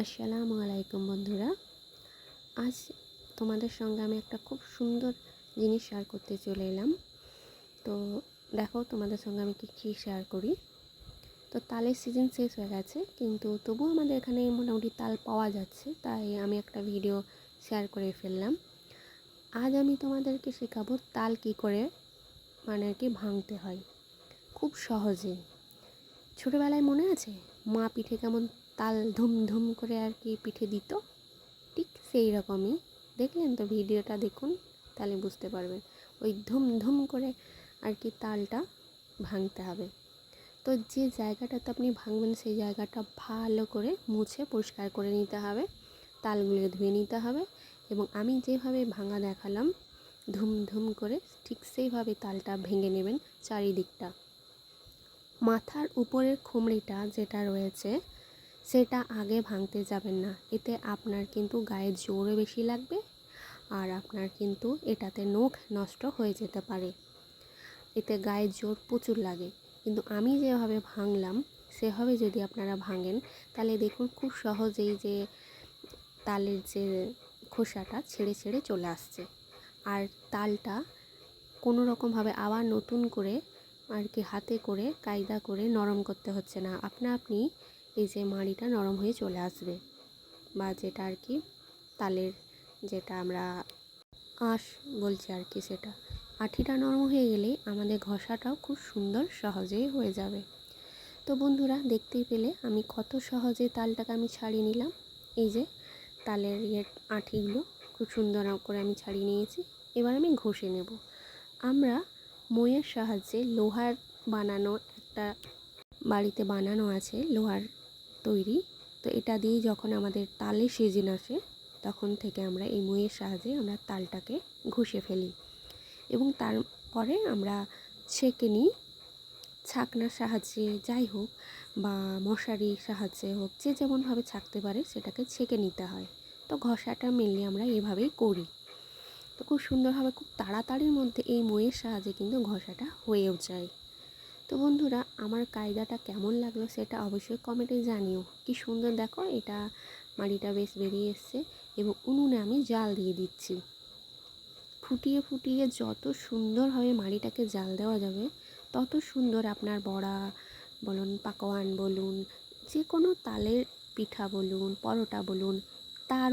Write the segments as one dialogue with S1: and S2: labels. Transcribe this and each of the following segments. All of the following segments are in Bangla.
S1: আসসালামু আলাইকুম বন্ধুরা। আজ তোমাদের সঙ্গে আমি একটা খুব সুন্দর জিনিস শেয়ার করতে চলে এলাম। তো দেখো তোমাদের সঙ্গে আমি কী কী শেয়ার করি। তো তালের সিজন শেষ হয়ে গেছে, কিন্তু তবুও আমাদের এখানে মোটামুটি তাল পাওয়া যাচ্ছে, তাই আমি একটা ভিডিও শেয়ার করে ফেললাম। আজ আমি তোমাদেরকে শেখাবো তাল কী করে মানে আর কি ভাঙতে হয়। খুব সহজে। ছোটোবেলায় মনে আছে? মা পিঠে কেমন তাল ধুম ধুম করে আর কি পিঠে দিত। ঠিক সেই রকমই। দেখলেন তো ভিডিওটা, দেখুন, তাহলে বুঝতে পারবেন। ওই ধুম ধুম করে আর কি তালটা ভাঙতে হবে। তো যে জায়গাটাতে আপনি ভাঙবেন, সেই জায়গাটা ভালো করে মুছে পরিষ্কার করে নিতে হবে। তালগুলো ধুয়ে নিতে হবে এবং আমি যেভাবে ভাঙা দেখালাম ধুম ধুম করে ঠিক সেইভাবে তালটা ভেঙে নেবেন চারিদিকটা। মাথার উপরের খুমড়িটা যেটা রয়েছে সেটা আগে ভাঙতে যাবেন না। এতে আপনার কিন্তু গায়ে জোরও বেশি লাগবে আর আপনার কিন্তু এটাতে নখ নষ্ট হয়ে যেতে পারে। এতে গায়ে জোর প্রচুর লাগে। কিন্তু আমি যেভাবে ভাঙলাম, সেভাবে যদি আপনারা ভাঙেন, তাহলে দেখুন খুব সহজেই যে তালের যে খোসাটা ছেড়ে ছেড়ে চলে আসছে। আর তালটা কোনো রকমভাবে আবার নতুন করে আর কি হাতে করে, কায়দা করে নরম করতে হচ্ছে না। আপনা আপনি এই যে মাড়িটা নরম হয়ে চলে আসবে বা যেটা আর কি তালের যেটা আমরা আঁশ বলছি আর কি সেটা। আঠিটা নরম হয়ে গেলে আমাদের ঘষাটাও খুব সুন্দর সহজেই হয়ে যাবে। তো বন্ধুরা, দেখতেই পেলে আমি কত সহজে তালটাকে আমি ছাড়িয়ে নিলাম। এই যে তালের ইয়ে আঁঠিগুলো খুব সুন্দর করে আমি ছাড়িয়ে নিয়েছি। এবার আমি ঘষে নেব। আমরা মইয়ের সাহায্যে লোহার বানানো একটা বাড়িতে বানানো আছে লোহার তৈরি। তো এটা দিয়ে যখন আমাদের তালে সিজন আসে, তখন থেকে আমরা এই মইয়ের সাহায্যে আমরা তালটাকে ঘষে ফেলি। এবং তারপরে আমরা ছেঁকে নিই। ছাকনার সাহায্যে যাই হোক বা মশারির সাহায্যে হোক, যে যেমনভাবে ছাকতে পারে সেটাকে ছেঁকে নিতে হয়। তো ঘষাটা মেনলি আমরা এভাবেই করি। তো খুব সুন্দরভাবে, খুব তাড়াতাড়ির মধ্যে এই মইয়ের সাহায্যে কিন্তু ঘষাটা হয়েও যায়। তো বন্ধুরা, আমার কায়দাটা কেমন লাগল সেটা অবশ্যই কমেন্টে জানিও। কি সুন্দর দেখো, এটা মাড়িটা বেশ বেরিয়ে এসছে এবং উনুনে আমি জাল দিয়ে দিচ্ছি। ফুটিয়ে ফুটিয়ে যত সুন্দরভাবে মাড়িটাকে জাল দেওয়া যাবে, তত সুন্দর আপনার বড়া বলুন, পাকোয়ান বলুন যে কোনো তালের পিঠা বলুন, পরোটা বলুন, তার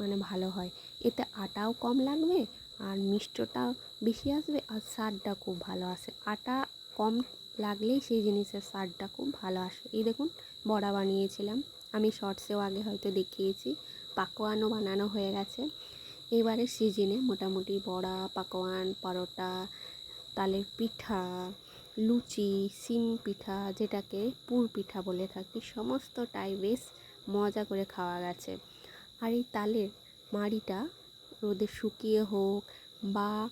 S1: মানে ভালো হয়। এতে আটাও কম লাগবে আর মিষ্টটা বেশি আসবে আর স্বাদটা খুব ভালো আসে। আটা কম লাগলেই সেই জিনিসের স্বাদটা খুব ভালো আসে। এই দেখুন, বড়া বানিয়েছিলাম। আমি শর্টসেও আগে হয়তো দেখিয়েছি। পাকোয়ানও বানানো হয়ে গেছে। এবারে সিজনে মোটামুটি বড়া, পাকোয়ান, পরোটা, তালের পিঠা, লুচি সিম পিঠা, যেটাকে পুর পিঠা বলে থাকি, সমস্তটাই বেশ মজা করে খাওয়া গেছে। আর এই তালের মাড়িটা রোদে শুকিয়ে হোক বা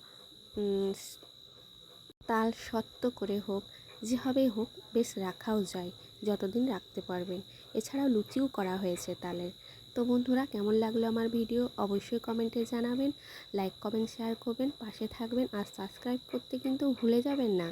S1: তাল শক্ত করে হোক যেভাবেই হোক বেশ রাখাও যায়, যতদিন রাখতে পারবেন এছাড়াও লুচিও করা হয়েছে তালের। তো বন্ধুরা, কেমন লাগল আমার ভিডিও? অবশ্যই কমেন্টে জানাবেন, লাইক, কমেন্ট, শেয়ার করবেন, পাশে থাকবেন, আর সাবস্ক্রাইব করতে কিন্তু ভুলে যাবেন না।